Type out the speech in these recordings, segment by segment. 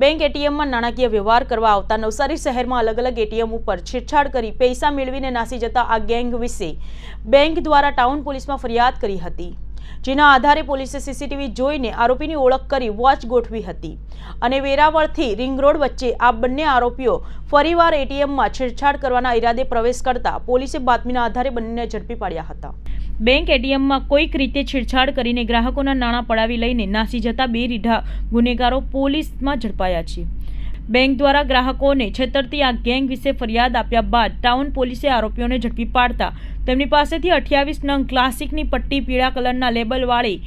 Bank એટીએમમાં નાણાકીય વ્યવહાર કરવા આવતા નવસારી શહેરમાં અલગ અલગ એટીએમ ઉપર છેડછાડ કરી પૈસા મેળવીને નાસી જતા આ ગેંગ વિશે બેંક દ્વારા ટાઉન પોલીસમાં ફરિયાદ કરી હતી. જેના આધારે પોલીસે સીસીટીવી જોઈને આરોપીની ઓળખ કરી વોચ ગોઠવી હતી અને વેરાવળથી રિંગ રોડ વચ્ચે આ બંને આરોપીઓ ફરીવાર એટીએમમાં છેડછાડ કરવાના ઈરાદે પ્રવેશ કરતા પોલીસે બાતમીના આધારે બંનેને ઝડપી પાડ્યા હતા. બેંક એટીએમમાં કોઈક રીતે છેડછાડ કરીને ગ્રાહકોના નાણાં પડાવી લઈને નાસી જતા બે રીઢા ગુનેગારો પોલીસમાં ઝડપાયા છે. બેંક દ્વારા ગ્રાહકોને છેતરતી આ ગેંગ વિશે ફરિયાદ આપ્યા બાદ ટાઉન પોલીસે આરોપીઓને ઝડપી પાડતા તેમની પાસેથી અઠ્યાવીસ નંગ ક્લાસિકની પટ્ટી પીળા કલરના લેબલવાળી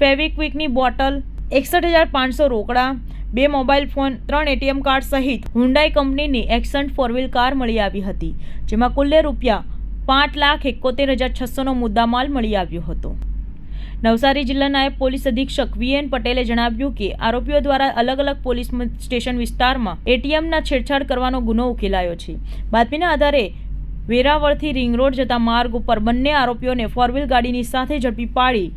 ફેવિક્વિકની બોટલ, એકસઠ હજાર પાંચસો રોકડા, બે મોબાઈલ ફોન, ત્રણ એટીએમ કાર્ડ સહિત હુન્ડાઈ કંપનીની એક્સન્ટ ફોર કાર મળી આવી હતી, જેમાં કુલ્લે રૂપિયા પાંચ લાખ એકોતેર હજાર છસોનો મુદ્દામાલ મળી આવ્યો હતો. નવસારી જિલ્લા નાયબ પોલીસ અધિક્ષક વીએન પટેલે જણાવ્યું કે, આરોપીઓ દ્વારા અલગ અલગ પોલીસ સ્ટેશન વિસ્તારમાં એટીએમના છેડછાડ કરવાનો ગુનો ઉકેલાયો છે. બાતમીના આધારે વેરાવળથી રિંગ રોડ જતા માર્ગ ઉપર બંને આરોપીઓને ફોરવ્હીલ ગાડીની સાથે ઝડપી પાડી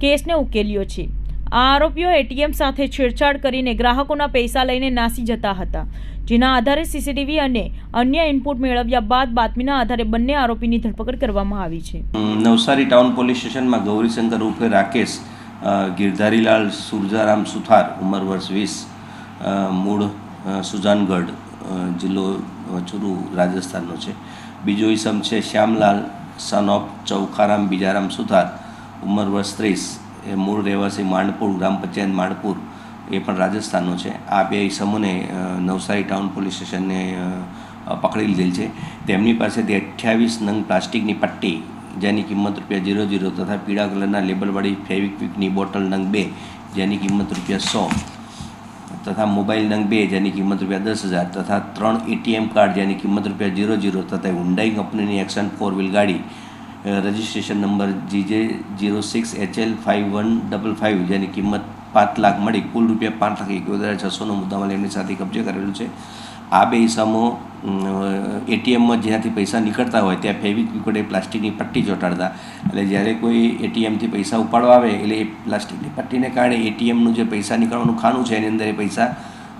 કેસને ઉકેલ્યો છે. આ આરોપીઓ એટીએમ સાથે છેડછાડ કરીને ગ્રાહકોના પૈસા લઈને નાસી જતા હતા. જેના આધારે સીસીટીવી અને અન્ય ઇનપુટ મેળવ્યા બાદ બાતમીના આધારે બંને આરોપીની ધરપકડ કરવામાં આવી છે. નવસારી ટાઉન પોલીસ સ્ટેશનમાં ગૌરીશંકર ઉર્ફે રાકેશ ગિરધારીલાલ સુરજારામ સુથાર, ઉંમર વર્ષ વીસ મૂળ સુજાનગઢ જિલ્લો ચુરુ રાજસ્થાનનો છે. બીજો ઈસમ છે શ્યામલાલ સન ઓફ ચૌખારામ બીજારામ સુથાર, ઉંમર વર્ષ ત્રીસ એ મૂળ રહેવાસી માંડપુર, ગ્રામ પંચાયત માંડપુર, એ પણ રાજસ્થાનનો છે. આ બે ઇસમોને નવસારી ટાઉન પોલીસ સ્ટેશનને પકડી લીધેલ છે. તેમની પાસેથી અઠ્યાવીસ નંગ પ્લાસ્ટિકની પટ્ટી, જેની કિંમત રૂપિયા ઝીરો ઝીરો તથા પીળા કલરના લેબલવાળી ફેવિક્વિકની બોટલ નંગ બે, જેની કિંમત રૂપિયા સો તથા મોબાઈલ નંગ બે, જેની કિંમત રૂપિયા દસ હજાર તથા ત્રણ એટીએમ કાર્ડ, જેની કિંમત રૂપિયા ઝીરો ઝીરો તથા હુન્ડાઈ કંપનીની એક્શન ફોર વ્હીલ ગાડી registration number GJ zero six HL five one double five જેની કિંમત પાંચ લાખ મળી. કુલ રૂપિયા પાંચ લાખ એકોતેર હજાર છસોનો મુદ્દામાલ એમની સાથે કબજે કરેલું છે. આ બે હિસ્સામાં એટીએમમાં જ્યાંથી પૈસા નીકળતા હોય ત્યાં ફેવિક વિકડે પ્લાસ્ટિકની પટ્ટી ચોંટાડતા. એટલે જ્યારે કોઈ એટીએમથી પૈસા ઉપાડવા આવે, એટલે એ પ્લાસ્ટિકની પટ્ટીને કારણે એટીએમનું જે પૈસા નીકળવાનું ખાનું છે, એની અંદર એ પૈસા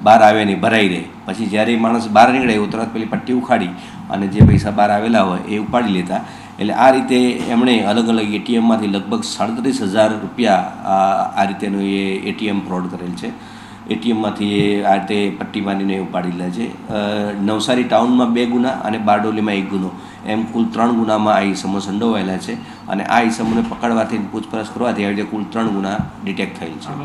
બહાર આવે નહીં ભરાઈ રહે પછી જ્યારે એ માણસ બહાર નીકળે, એવું તરત પેલી પટ્ટી ઉખાડી અને જે પૈસા બહાર આવેલા હોય એ ઉપાડી લેતા. એટલે આ રીતે એમણે અલગ અલગ એટીએમમાંથી લગભગ સાડત્રીસ હજાર રૂપિયા આ રીતેનું એ એટીએમ ફ્રોડ કરેલ છે. એટીએમમાંથી એ આ રીતે પટ્ટી મારીને ઉપાડી લે છે. નવસારી ટાઉનમાં બે ગુના અને બારડોલીમાં એક ગુનો. એમ કુલ ત્રણ ગુનામાં આ ઈસમો સંડોવાયેલા છે અને આ ઈસમોને પકડવાથી પૂછપરછ કરવાથી આવી રીતે કુલ ત્રણ ગુના ડિટેક્ટ થયેલ છે.